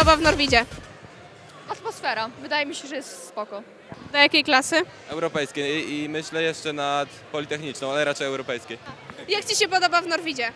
Podoba w Norwidzie? Atmosfera. Wydaje mi się, że jest spoko. Do jakiej klasy? Europejskiej i, i myślę jeszcze nad Politechniczną, ale raczej europejskiej. Jak Ci się podoba w Norwidzie?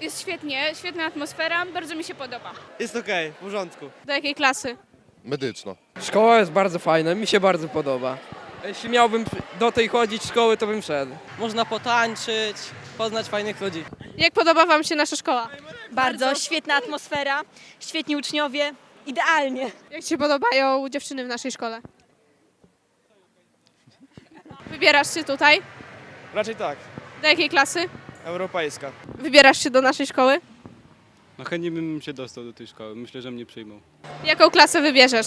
Jest świetnie, świetna atmosfera, bardzo mi się podoba. Jest okej, w porządku. Do jakiej klasy? Medyczna. Szkoła jest bardzo fajna, mi się bardzo podoba. Jeśli miałbym do tej chodzić szkoły, to bym szedł. Można potańczyć, poznać fajnych ludzi. Jak podoba Wam się nasza szkoła? Bardzo świetna atmosfera, świetni uczniowie, idealnie. Jak Ci się podobają dziewczyny w naszej szkole? Wybierasz się tutaj? Raczej tak. Do jakiej klasy? Europejska. Wybierasz się do naszej szkoły? No chętnie bym się dostał do tej szkoły. Myślę, że mnie przyjmą. Jaką klasę wybierzesz?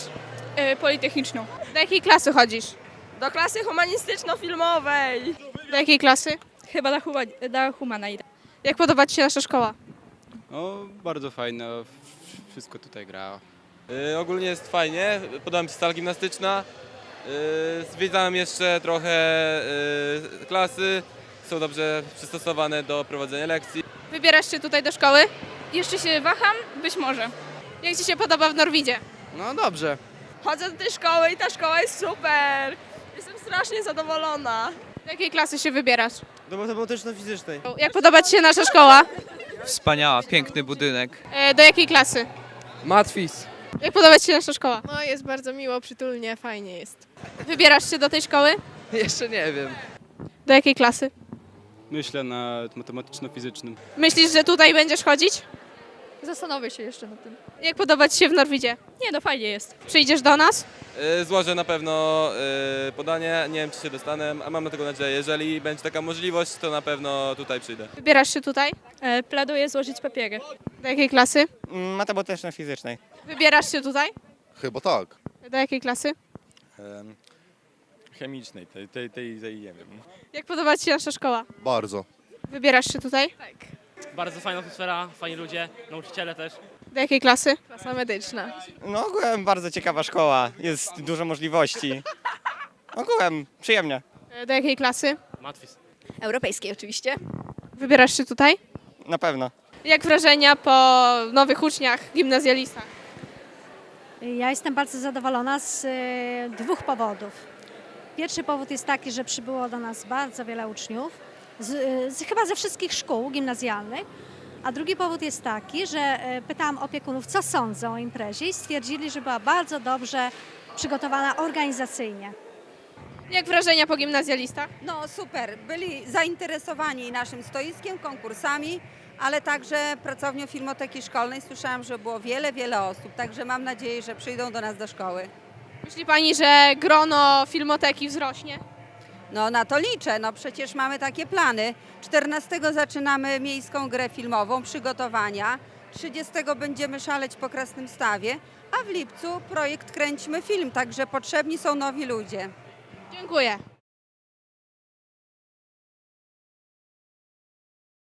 E, politechniczną. Do jakiej klasy chodzisz? Do klasy humanistyczno-filmowej. Do jakiej klasy? Chyba do, huma, do humana idę. Jak podoba Ci się nasza szkoła? O, bardzo fajne. Wszystko tutaj gra. Y, ogólnie jest fajnie, podoba mi się sala gimnastyczna. Y, zwiedzałem jeszcze trochę y, klasy, są dobrze przystosowane do prowadzenia lekcji. Wybierasz się tutaj do szkoły? Jeszcze się waham, być może. Jak Ci się podoba w Norwidzie? No dobrze. Chodzę do tej szkoły i ta szkoła jest super. Jestem strasznie zadowolona. Do jakiej klasy się wybierasz? Do matematyczno-fizycznej. Jak podoba Ci się nasza szkoła? Wspaniała, piękny budynek. E, do jakiej klasy? Matwis. Jak podoba Ci się nasza szkoła? No jest bardzo miło, przytulnie, fajnie jest. Wybierasz się do tej szkoły? Jeszcze nie wiem. Do jakiej klasy? Myślę nad matematyczno-fizycznym. Myślisz, że tutaj będziesz chodzić? Zastanowię się jeszcze nad tym. Jak podoba Ci się w Norwidzie? Nie, no fajnie jest. Przyjdziesz do nas? Y, złożę na pewno y, podanie, nie wiem czy się dostanę, a mam na tego nadzieję. Jeżeli będzie taka możliwość, to na pewno tutaj przyjdę. Wybierasz się tutaj? E, planuję złożyć papiery. Do jakiej klasy? Matematyczno-fizycznej. Wybierasz się tutaj? Chyba tak. Do jakiej klasy? Chemicznej, tej, tej, tej, tej nie wiem. Jak podoba Ci się nasza szkoła? Bardzo. Wybierasz się tutaj? Bardzo fajna atmosfera, fajni ludzie, nauczyciele też. Do jakiej klasy? Klasa medyczna. No ogółem bardzo ciekawa szkoła, jest dużo możliwości. Ogółem przyjemnie. E, Do jakiej klasy? Matwis. Europejskiej oczywiście. Wybierasz się tutaj? Na pewno. Jak wrażenia po nowych uczniach, gimnazjalistach? Ja jestem bardzo zadowolona z e, dwóch powodów. Pierwszy powód jest taki, że przybyło do nas bardzo wiele uczniów, z, z, chyba ze wszystkich szkół gimnazjalnych. A drugi powód jest taki, że e, pytałam opiekunów, co sądzą o imprezie i stwierdzili, że była bardzo dobrze przygotowana organizacyjnie. Jak wrażenia po gimnazjalistach? No super, byli zainteresowani naszym stoiskiem, konkursami, ale także pracownią Filmoteki Szkolnej. Słyszałam, że było wiele, wiele osób, także mam nadzieję, że przyjdą do nas do szkoły. Myśli Pani, że grono filmoteki wzrośnie? No na to liczę, no przecież mamy takie plany. 14 zaczynamy miejską grę filmową, przygotowania. 30 będziemy szaleć po Krasnym Stawie, a w lipcu projekt Kręćmy Film, także potrzebni są nowi ludzie. Dziękuję.